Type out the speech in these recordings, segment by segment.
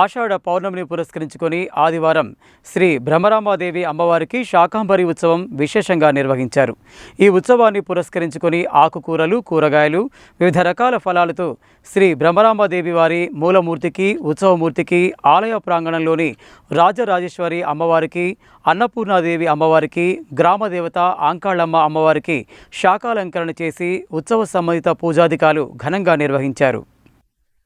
ఆషాఢ పౌర్ణమిని పురస్కరించుకొని ఆదివారం శ్రీ భ్రమరాంబాదేవి అమ్మవారికి శాకాంబరి ఉత్సవం విశేషంగా నిర్వహించారు. ఈ ఉత్సవాన్ని పురస్కరించుకొని ఆకుకూరలు కూరగాయలు వివిధ రకాల ఫలాలతో శ్రీ భ్రమరాంబాదేవి వారి మూలమూర్తికి ఉత్సవమూర్తికి ఆలయ ప్రాంగణంలోని రాజరాజేశ్వరి అమ్మవారికి అన్నపూర్ణాదేవి అమ్మవారికి గ్రామదేవత ఆంకాళమ్మ అమ్మవారికి శాకాలంకరణ చేసి ఉత్సవ సంబంధిత పూజాధికాలు ఘనంగా నిర్వహించారు.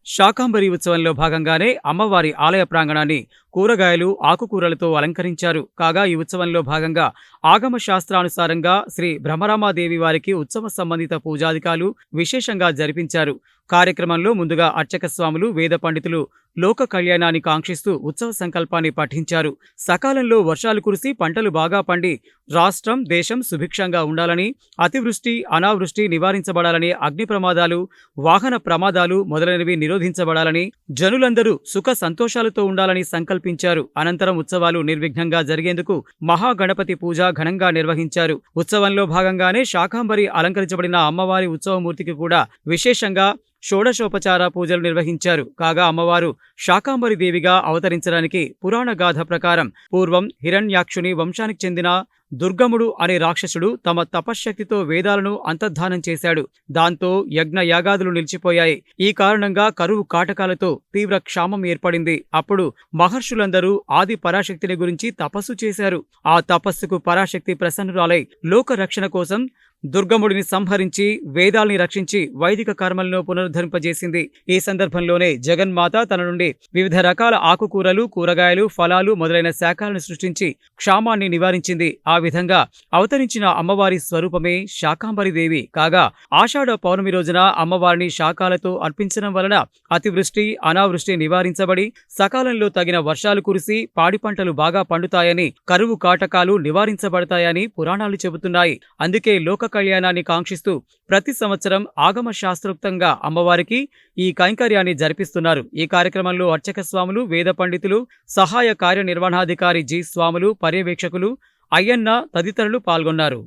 శాకాంబరి ఉత్సవంలో భాగంగానే అమ్మవారి ఆలయ ప్రాంగణాన్ని కూరగాయలు ఆకుకూరలతో అలంకరించారు. కాగా ఈ ఉత్సవంలో భాగంగా ఆగమ శాస్త్రానుసారంగా శ్రీ భ్రమరామాదేవి వారికి ఉత్సవ సంబంధిత పూజాధికాలు విశేషంగా జరిపించారు. కార్యక్రమంలో ముందుగా అర్చక స్వాములు వేద పండితులు లోక కళ్యాణాన్ని కాంక్షిస్తూ ఉత్సవ సంకల్పాన్ని పఠించారు. సకాలంలో వర్షాలు కురిసి పంటలు బాగా పండి రాష్ట్రం దేశం సుభిక్షంగా ఉండాలని అతివృష్టి అనావృష్టి నివారించబడాలని అగ్ని ప్రమాదాలు వాహన ప్రమాదాలు మొదలైనవి నిరోధించబడాలని జనులందరూ సుఖ సంతోషాలతో ఉండాలని సంకల్పించారు అనంతరం ఉత్సవాలు నిర్విఘ్నంగా జరిగేందుకు మహాగణపతి పూజ ఘనంగా నిర్వహించారు. ఉత్సవంలో భాగంగానే శాకాంబరి అలంకరించబడిన అమ్మవారి ఉత్సవమూర్తికి కూడా విశేషంగా షోడశోపచార పూజలు నిర్వహించారు. కాగా అమ్మవారు శాకాంబరి దేవిగా అవతరించడానికి పురాణ గాథ ప్రకారం పూర్వం హిరణ్యాక్షుని వంశానికి చెందిన దుర్గముడు అనే రాక్షసుడు తమ తపశ్శక్తితో వేదాలను అంతర్ధానం చేశాడు. దాంతో యజ్ఞ యాగాదులు నిలిచిపోయాయి. ఈ కారణంగా కరువు కాటకాలతో తీవ్ర క్షామం ఏర్పడింది. అప్పుడు మహర్షులందరూ ఆది పరాశక్తిని గురించి తపస్సు చేశారు. ఆ తపస్సుకు పరాశక్తి ప్రసన్నురాలై లోక రక్షణ కోసం దుర్గముడిని సంహరించి వేదాల్ని రక్షించి వైదిక కర్మలను పునరుద్ధరింపజేసింది. ఈ సందర్భంలోనే జగన్మాత తన నుండి వివిధ రకాల ఆకుకూరలు కూరగాయలు ఫలాలు మొదలైన శాఖలను సృష్టించి క్షామాన్ని నివారించింది. ఆ విధంగా అవతరించిన అమ్మవారి స్వరూపమే శాకాంబరిదేవి కాగా ఆషాఢ పౌర్ణమి రోజున అమ్మవారిని శాకాలతో అర్పించడం వలన అతివృష్టి అనావృష్టి నివారించబడి సకాలంలో తగిన వర్షాలు కురిసి పాడి పంటలు బాగా పండుతాయని కరువు కాటకాలు నివారించబడతాయని పురాణాలు చెబుతున్నాయి. అందుకే లోక కళ్యాణాన్ని కాంక్షిస్తూ ప్రతి సంవత్సరం ఆగమ శాస్త్రోక్తంగా అమ్మవారికి ఈ కైంకర్యాన్ని జరిపిస్తున్నారు. ఈ కార్యక్రమంలో అర్చక స్వాములు వేద పండితులు సహాయ కార్యనిర్వహణాధికారి జి. స్వాములు పర్యవేక్షకులు అయ్యన్న తదితరులు పాల్గొన్నారు.